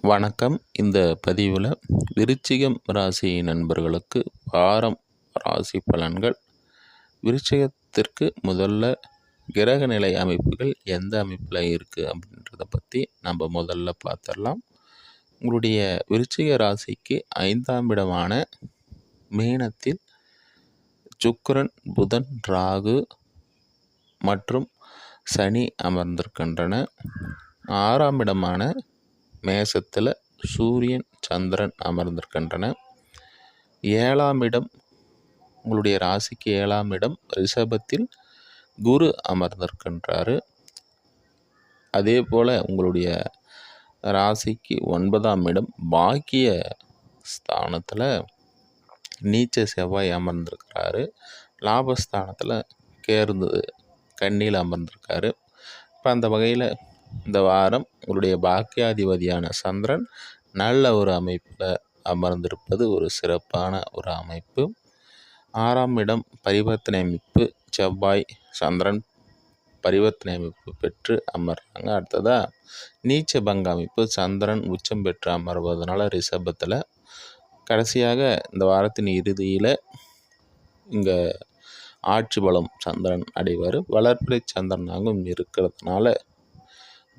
வணக்கம். இந்த பதிவில் விருச்சிகம் ராசி நண்பர்களுக்கு வாரம் ராசி பலன்கள். விருச்சிகத்திற்கு முதல்ல கிரக நிலை அமைப்புகள் எந்த அமைப்பில் இருக்குது அப்படின்றத பற்றி நம்ம முதல்ல பார்த்துடலாம் உங்களுடைய விருச்சிக ராசிக்கு ஐந்தாம் இடமான மீனத்தில் சுக்கரன் புதன் ராகு மற்றும் சனி அமர்ந்திருக்கின்றன. ஆறாம் இடமான மேசத்தில் சூரியன் சந்திரன் அமர்ந்திருக்கின்றன. ஏழாம் இடம் உங்களுடைய ராசிக்கு ஏழாம் இடம் ரிஷபத்தில் குரு அமர்ந்திருக்கின்றாரு. அதே போல் உங்களுடைய ராசிக்கு ஒன்பதாம் இடம் பாக்கிய ஸ்தானத்தில் நீச்ச செவ்வாய் அமர்ந்திருக்கிறாரு. லாபஸ்தானத்தில் கேர்ந்து கண்ணியில் அமர்ந்திருக்காரு. இப்போ அந்த வகையில் இந்த வாரம் உங்களுடைய பாக்கியாதிபதியான சந்திரன் நல்ல ஒரு அமைப்பில் அமர்ந்திருப்பது ஒரு சிறப்பான ஒரு அமைப்பு. ஆறாம் இடம் பரிவர்த்தனை அமைப்பு. செவ்வாய் சந்திரன் பரிவர்த்தனை அமைப்பு பெற்று அமர்றாங்க. அடுத்ததாக நீச்ச பங்க அமைப்பு. சந்திரன் உச்சம் பெற்று அமர்வதனால ரிஷபத்தில். கடைசியாக இந்த வாரத்தின் இறுதியில் இங்கே ஆட்சி பலம் சந்திரன் அடைவார். வளர்ப்பிறை சந்திரனாகவும் இருக்கிறதுனால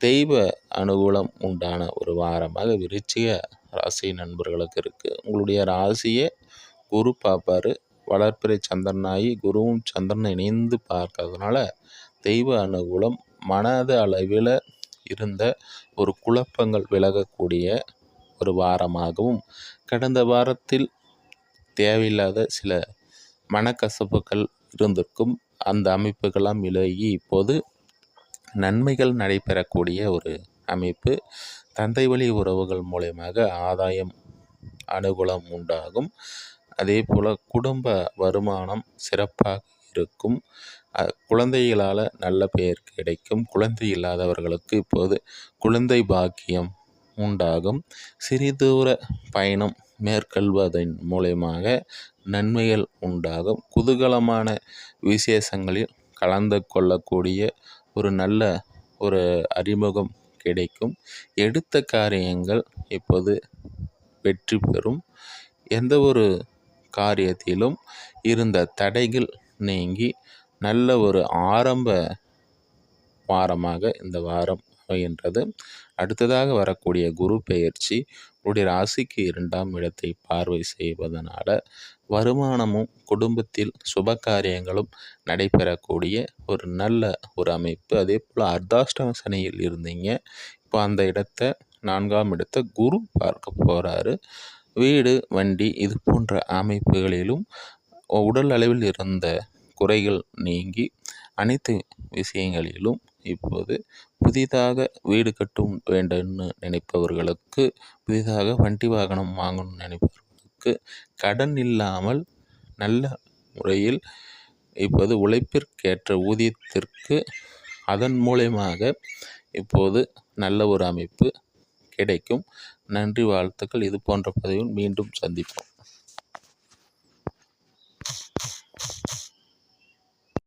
தெய்வ அனுகூலம் உண்டான ஒரு வாரமாக விருச்சிக ராசி நண்பர்களுக்கு இருக்குது உங்களுடைய ராசியை குரு பார்ப்பார். வளர்ப்பிறை சந்திரனாகி குருவும் சந்திரனை இணைந்து பார்க்கறதுனால தெய்வ அனுகூலம் மனத அளவில் இருந்த ஒரு குழப்பங்கள் விலகக்கூடிய ஒரு வாரமாகவும் கடந்த வாரத்தில் தேவையில்லாத சில மனக்கசப்புகள் இருந்திருக்கும். அந்த அமைப்புகள்லாம் விலகி இப்போது நன்மைகள் நடைபெறக்கூடிய ஒரு அமைப்பு. தந்தை வழி உறவுகள் மூலயமாக ஆதாயம் அனுகூலம் உண்டாகும். அதே போல் குடும்ப வருமானம் சிறப்பாக இருக்கும். குழந்தைகளால் நல்ல பெயர் கிடைக்கும். குழந்தை இல்லாதவர்களுக்கு இப்போது குழந்தை பாக்கியம் உண்டாகும். சிறிதூர பயணம் மேற்கொள்வதன் மூலயமாக நன்மைகள் உண்டாகும். குதூகலமான விசேஷங்களில் கலந்து கொள்ளக்கூடிய ஒரு நல்ல ஒரு அறிமுகம் கிடைக்கும். எடுத்த காரியங்கள் இப்போது வெற்றி பெறும். எந்த ஒரு காரியத்திலும் இருந்த தடைகள் நீங்கி நல்ல ஒரு ஆரம்ப வாரமாக இந்த வாரம் அமைகின்றது. அடுத்ததாக வரக்கூடிய குரு பெயர்ச்சி உடைய ராசிக்கு இரண்டாம் இடத்தை பார்வை செய்வதனால் வருமானமும் குடும்பத்தில் சுப காரியங்களும் நடைபெறக்கூடிய ஒரு நல்ல ஒரு அமைப்பு. அதே போல் அர்த்தாஷ்டம சனியில் இருந்தீங்க. இப்போ அந்த இடத்த நான்காம் இடத்த குரு பார்க்க போகிறாரு வீடு வண்டி இது போன்ற அமைப்புகளிலும் உடல் அளவில் இருந்த குறைகள் நீங்கி அனைத்து விஷயங்களிலும் இப்போது புதிதாக வீடு கட்டும் வேண்டும்னு நினைப்பவர்களுக்கு புதிதாக வண்டி வாகனம் வாங்கணும்னு நினைப்பவர்களுக்கு கடன் இல்லாமல் நல்ல முறையில் இப்போது உழைப்பிற்கேற்ற ஊதியத்திற்கு அதன் மூலயமாக இப்போது நல்ல ஒரு அமைப்பு கிடைக்கும். நன்றி வாழ்த்துக்கள். இது போன்ற பதிவில் மீண்டும் சந்திப்போம்.